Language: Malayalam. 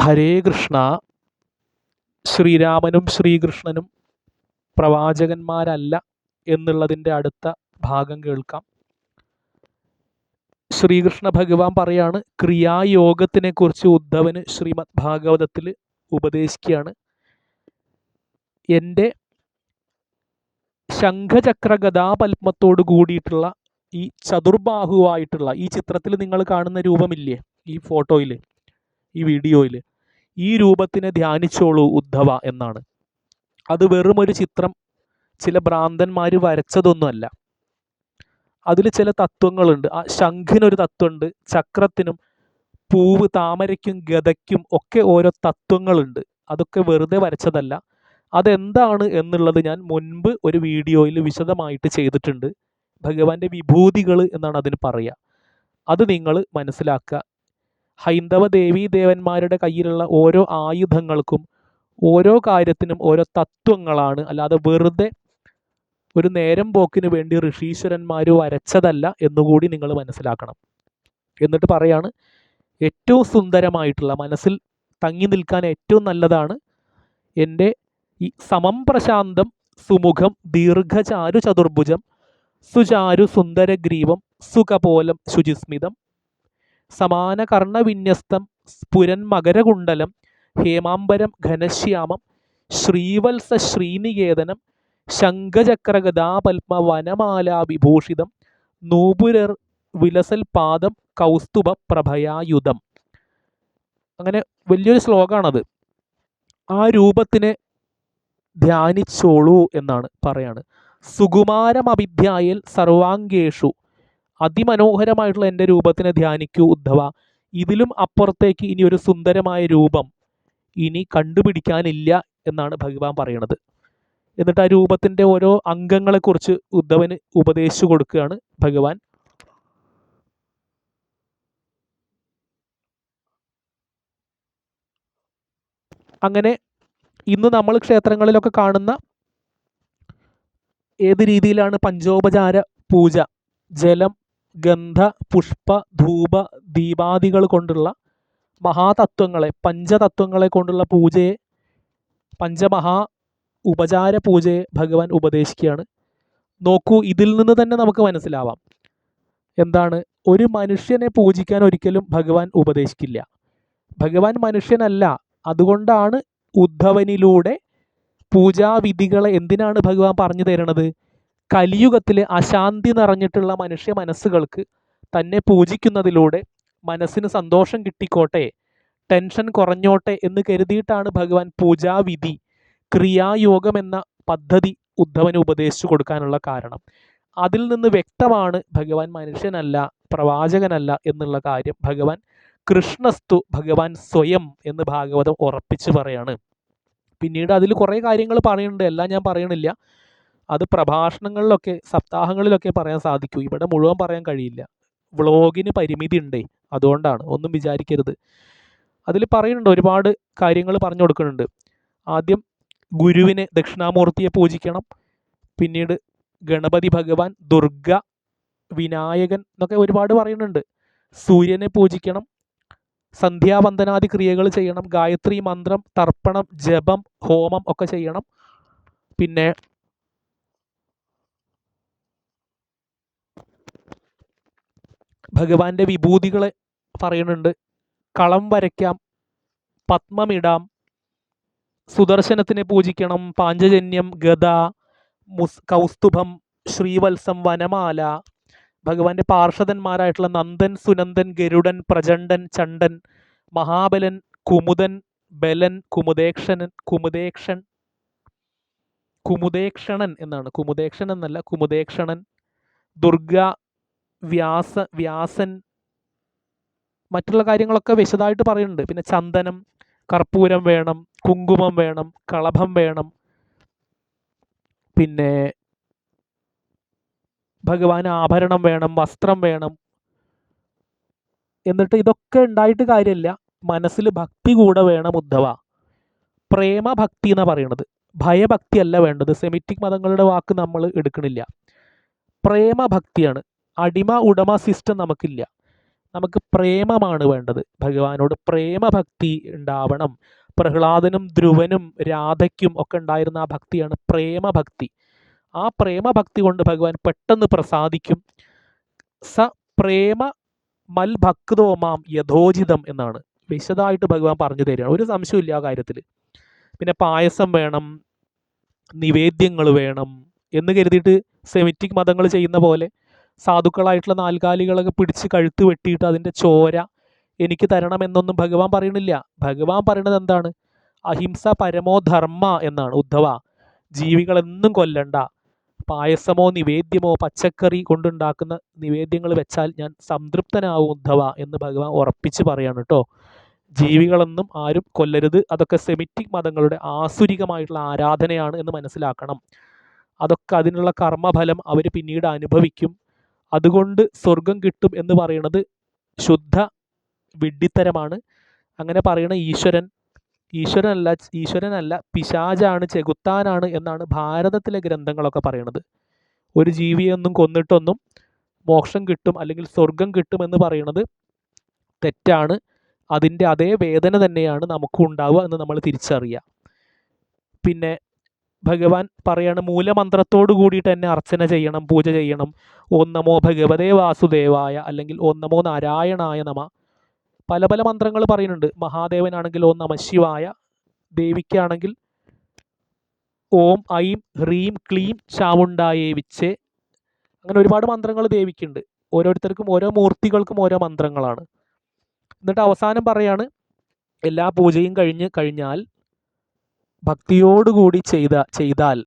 ഹരേ കൃഷ്ണ. ശ്രീരാമനും ശ്രീകൃഷ്ണനും പ്രവാചകന്മാരല്ല എന്നുള്ളതിന്റെ അടുത്ത ഭാഗം കേൾക്കാം. ശ്രീകൃഷ്ണ ഭഗവാൻ പറയാണ് ക്രിയായോഗത്തിനെക്കുറിച്ച് ഉദ്ധവന് ശ്രീമദ് ഭാഗവതത്തിൽ ഉപദേശിക്കുകയാണ്. എന്റെ ശംഖചക്ര ഗതാപത്മത്തോട് കൂടിയിട്ടുള്ള ഈ ചതുർബാഹുവായിട്ടുള്ള ഈ ചിത്രത്തിൽ നിങ്ങൾ കാണുന്ന രൂപമില്ലേ? ഈ ഫോട്ടോയിൽ ഈ വീഡിയോയിൽ ഈ രൂപത്തിനെ ധ്യാനിച്ചോളൂ ഉദ്ധവ എന്നാണ്. അത് വെറും ഒരു ചിത്രം ചില ഭ്രാന്തന്മാർ വരച്ചതൊന്നുമല്ല. അതിൽ ചില തത്വങ്ങളുണ്ട്. ആ ശംഖിനൊരു തത്വമുണ്ട് ചക്രത്തിനും പൂവ് താമരയ്ക്കും ഗതയ്ക്കും ഒക്കെ ഓരോ തത്വങ്ങളുണ്ട്. അതൊക്കെ വെറുതെ വരച്ചതല്ല. അതെന്താണ് എന്നുള്ളത് ഞാൻ മുൻപ് ഒരു വീഡിയോയിൽ വിശദമായിട്ട് ചെയ്തിട്ടുണ്ട്. ഭഗവാന്റെ വിഭൂതികൾ എന്നാണ് അതിന് പറയുക അത് നിങ്ങൾ മനസ്സിലാക്കുക. ഹൈന്ദവ ദേവീ ദേവന്മാരുടെ കയ്യിലുള്ള ഓരോ ആയുധങ്ങൾക്കും ഓരോ കാര്യത്തിനും ഓരോ തത്വങ്ങളാണ്. അല്ലാതെ വെറുതെ ഒരു നേരം പോക്കിന് വേണ്ടി ഋഷീശ്വരന്മാർ വരച്ചതല്ല എന്നുകൂടി നിങ്ങൾ മനസ്സിലാക്കണം. എന്നിട്ട് പറയാണ് ഏറ്റവും സുന്ദരമായിട്ടുള്ള മനസ്സിൽ തങ്ങി നിൽക്കാൻ ഏറ്റവും നല്ലതാണ് എന്റെ ഈ സമം പ്രശാന്തം സുമുഖം ദീർഘചാരു ചതുർഭുജം സുചാരു സുന്ദരഗ്രീവം സുഖപോലം ശുചിസ്മിതം സമാന കർണവിന്യസ്തം സ്ഫുരൻ മകരകുണ്ടലം ഹേമാംബരം ഘനശ്യാമം ശ്രീവത്സ ശ്രീനികേതനം ശംഖചക്രഗദാപത്മ വനമാലാ വിഭൂഷിതം നൂപുരർ വിലസൽ പാദം കൗസ്തുഭ പ്രഭയായുധം. അങ്ങനെ വലിയൊരു ശ്ലോകമാണത് ആ രൂപത്തിനെ ധ്യാനിച്ചോളൂ എന്നാണ് പറയാണ്. സുകുമാരമഭിധ്യായൽ സർവാംഗേഷു അതിമനോഹരമായിട്ടുള്ള എന്റെ രൂപത്തിനെ ധ്യാനിക്കൂ ഉദ്ധവ. ഇതിലും അപ്പുറത്തേക്ക് ഇനി ഒരു സുന്ദരമായ രൂപം ഇനി കണ്ടുപിടിക്കാനില്ല എന്നാണ് ഭഗവാൻ പറയണത്. എന്നിട്ട് ആ രൂപത്തിന്റെ ഓരോ അംഗങ്ങളെക്കുറിച്ച് ഉദ്ധവന് ഉപദേശിച്ചു കൊടുക്കുകയാണ് ഭഗവാൻ. അങ്ങനെ ഇന്ന് നമ്മൾ ക്ഷേത്രങ്ങളിലൊക്കെ കാണുന്ന ഏത് രീതിയിലാണ് പഞ്ചോപചാര പൂജ? ജലം ഗന്ധ പുഷ്പ ധൂപ ദീപാദികൾ കൊണ്ടുള്ള മഹാതത്വങ്ങളെ പഞ്ചതത്വങ്ങളെ കൊണ്ടുള്ള പൂജയെ പഞ്ചമഹാ ഉപചാര പൂജയെ ഭഗവാൻ ഉപദേശിക്കുകയാണ്. നോക്കൂ ഇതിൽ നിന്ന് തന്നെ നമുക്ക് മനസ്സിലാവാം. എന്താണ്? ഒരു മനുഷ്യനെ പൂജിക്കാൻ ഒരിക്കലും ഭഗവാൻ ഉപദേശിക്കില്ല. ഭഗവാൻ മനുഷ്യനല്ല. അതുകൊണ്ടാണ് ഉദ്ധവനിലൂടെ പൂജാവിധികളെ എന്തിനാണ് ഭഗവാൻ പറഞ്ഞു തരുന്നത് കലിയുഗത്തിലെ അശാന്തി നിറഞ്ഞിട്ടുള്ള മനുഷ്യ മനസ്സുകൾക്ക് തന്നെ പൂജിക്കുന്നതിലൂടെ മനസ്സിന് സന്തോഷം കിട്ടിക്കോട്ടെ ടെൻഷൻ കുറഞ്ഞോട്ടെ എന്ന് കരുതിയിട്ടാണ് ഭഗവാൻ പൂജാവിധി ക്രിയായോഗം എന്ന പദ്ധതി ഉദ്ധവന് ഉപദേശിച്ചു കൊടുക്കാനുള്ള കാരണം. അതിൽ നിന്ന് വ്യക്തമാണ് ഭഗവാൻ മനുഷ്യനല്ല പ്രവാചകനല്ല എന്നുള്ള കാര്യം. ഭഗവാൻ കൃഷ്ണസ്തു ഭഗവാൻ സ്വയം എന്ന് ഭാഗവതം ഉറപ്പിച്ച് പറയാണ്. പിന്നീട് അതിൽ കുറേ കാര്യങ്ങൾ പറയുന്നുണ്ട്. എല്ലാം ഞാൻ പറയണില്ല. അത് പ്രഭാഷണങ്ങളിലൊക്കെ സപ്താഹങ്ങളിലൊക്കെ പറയാൻ സാധിക്കൂ. ഇവിടെ മുഴുവൻ പറയാൻ കഴിയില്ല. വ്ളോഗിന് പരിമിതി ഉണ്ടേ അതുകൊണ്ടാണ്. ഒന്നും വിചാരിക്കരുത്. അതിൽ പറയുന്നുണ്ട് ഒരുപാട് കാര്യങ്ങൾ പറഞ്ഞു കൊടുക്കുന്നുണ്ട്. ആദ്യം ഗുരുവിനെ ദക്ഷിണാമൂർത്തിയെ പൂജിക്കണം. പിന്നീട് ഗണപതി ഭഗവാൻ ദുർഗ വിനായകൻ എന്നൊക്കെ ഒരുപാട് പറയുന്നുണ്ട്. സൂര്യനെ പൂജിക്കണം. സന്ധ്യാവന്ദനാദി ക്രിയകൾ ചെയ്യണം. ഗായത്രി മന്ത്രം തർപ്പണം ജപം ഹോമം ഒക്കെ ചെയ്യണം. പിന്നെ ഭഗവാന്റെ വിഭൂതികളെ പറയുന്നുണ്ട്. കളം വരയ്ക്കാം പത്മമിടാം സുദർശനത്തിനെ പൂജിക്കണം പാഞ്ചജന്യം ഗത മുസ് കൗസ്തുഭം ശ്രീവത്സം വനമാല. ഭഗവാന്റെ പാർഷദന്മാരായിട്ടുള്ള നന്ദൻ സുനന്ദൻ ഗരുഡൻ പ്രചണ്ഡൻ ചണ്ഡൻ മഹാബലൻ കുമുദൻ ബലൻ കുമുദേക്ഷണൻ കുമുദേക്ഷൻ കുമുദേക്ഷണൻ എന്നാണ്. കുമുദേക്ഷൻ എന്നല്ല കുമുദേക്ഷണൻ ദുർഗ വ്യാസ വ്യാസൻ മറ്റുള്ള കാര്യങ്ങളൊക്കെ വിശദമായിട്ട് പറയുന്നുണ്ട്. പിന്നെ ചന്ദനം കർപ്പൂരം വേണം കുങ്കുമം വേണം കളഭം വേണം. പിന്നെ ഭഗവാൻ ആഭരണം വേണം വസ്ത്രം വേണം. എന്നിട്ട് ഇതൊക്കെ ഉണ്ടായിട്ട് കാര്യമില്ല. മനസ്സിൽ ഭക്തി കൂടെ വേണം ഉദ്ധവ. പ്രേമഭക്തി എന്നാണ് പറയണത്. ഭയഭക്തി അല്ല വേണ്ടത്. സെമിറ്റിക് മതങ്ങളുടെ വാക്ക് നമ്മൾ എടുക്കണില്ല. പ്രേമഭക്തിയാണ് അടിമ ഉടമ സിസ്റ്റം നമുക്കില്ല. നമുക്ക് പ്രേമമാണ് വേണ്ടത്. ഭഗവാനോട് പ്രേമഭക്തി ഉണ്ടാവണം. പ്രഹ്ലാദനും ധ്രുവനും രാധയ്ക്കും ഒക്കെ ഉണ്ടായിരുന്ന ആ ഭക്തിയാണ് പ്രേമഭക്തി. ആ പ്രേമഭക്തി കൊണ്ട് ഭഗവാൻ പെട്ടെന്ന് പ്രസാദിക്കും. സ പ്രേമ മൽ ഭക്തോ മാം യഥോചിതം എന്നാണ്. വിശദമായിട്ട് ഭഗവാൻ പറഞ്ഞു തരികയാണ്. ഒരു സംശയമില്ല ആ കാര്യത്തിൽ. പിന്നെ പായസം വേണം നിവേദ്യങ്ങൾ വേണം എന്ന് കരുതിയിട്ട് സെമിറ്റിക് മതങ്ങൾ ചെയ്യുന്ന പോലെ സാധുക്കളായിട്ടുള്ള നാൽക്കാലികളൊക്കെ പിടിച്ച് കഴുത്ത് വെട്ടിയിട്ട് അതിന്റെ ചോര എനിക്ക് തരണമെന്നൊന്നും ഭഗവാൻ പറയണില്ല ഭഗവാൻ പറയണത് എന്താണ്? അഹിംസ പരമോ ധർമ്മ എന്നാണ്. ഉദ്ധവ ജീവികളെന്നും കൊല്ലണ്ട. പായസമോ നിവേദ്യമോ പച്ചക്കറി കൊണ്ടുണ്ടാക്കുന്ന നിവേദ്യങ്ങൾ വെച്ചാൽ ഞാൻ സംതൃപ്തനാവും ഉദ്ധവ എന്ന് ഭഗവാൻ ഉറപ്പിച്ച് പറയാണ് കേട്ടോ. ജീവികളെന്നും ആരും കൊല്ലരുത്. അതൊക്കെ സെമിറ്റിക് മതങ്ങളുടെ ആസുരികമായിട്ടുള്ള ആരാധനയാണ് എന്ന് മനസ്സിലാക്കണം. അതൊക്കെ അതിനുള്ള കർമ്മഫലം അവർ പിന്നീട് അനുഭവിക്കും. അതുകൊണ്ട് സ്വർഗം കിട്ടും എന്ന് പറയുന്നത് ശുദ്ധ വിഡ്ഢിത്തരമാണ്. അങ്ങനെ പറയുന്ന ഈശ്വരൻ ഈശ്വരനല്ല ഈശ്വരനല്ല പിശാചാണ് ചെകുത്താനാണ് എന്നാണ് ഭാരതത്തിലെ ഗ്രന്ഥങ്ങളൊക്കെ പറയുന്നത് ഒരു ജീവിയൊന്നും കൊന്നിട്ടൊന്നും മോക്ഷം കിട്ടും അല്ലെങ്കിൽ സ്വർഗം കിട്ടുമെന്ന് പറയുന്നത് തെറ്റാണ്. അതിന്റെ അതേ വേദന തന്നെയാണ് നമുക്കും ഉണ്ടാവുക എന്ന് നമ്മൾ തിരിച്ചറിയുക. പിന്നെ ഭഗവാൻ പറയാണ് മൂലമന്ത്രത്തോടു കൂടിയിട്ട് തന്നെ അർച്ചന ചെയ്യണം പൂജ ചെയ്യണം. ഓം നമോ ഭഗവതേ വാസുദേവായ അല്ലെങ്കിൽ ഓം നമോ നാരായണായ നമ. പല പല മന്ത്രങ്ങൾ പറയുന്നുണ്ട്. മഹാദേവനാണെങ്കിൽ ഓം നമ ശിവായ ദേവിക്കാണെങ്കിൽ ഓം ഐം ഹ്രീം ക്ലീം ചാമുണ്ടായേ അങ്ങനെ ഒരുപാട് മന്ത്രങ്ങൾ ദേവിക്കുണ്ട്. ഓരോരുത്തർക്കും ഓരോ മൂർത്തികൾക്കും ഓരോ മന്ത്രങ്ങളാണ്. എന്നിട്ട് അവസാനം പറയാണ് എല്ലാ പൂജയും കഴിഞ്ഞ് കഴിഞ്ഞാൽ ഭക്തിയോടുകൂടി ചെയ്ത ചെയ്താൽ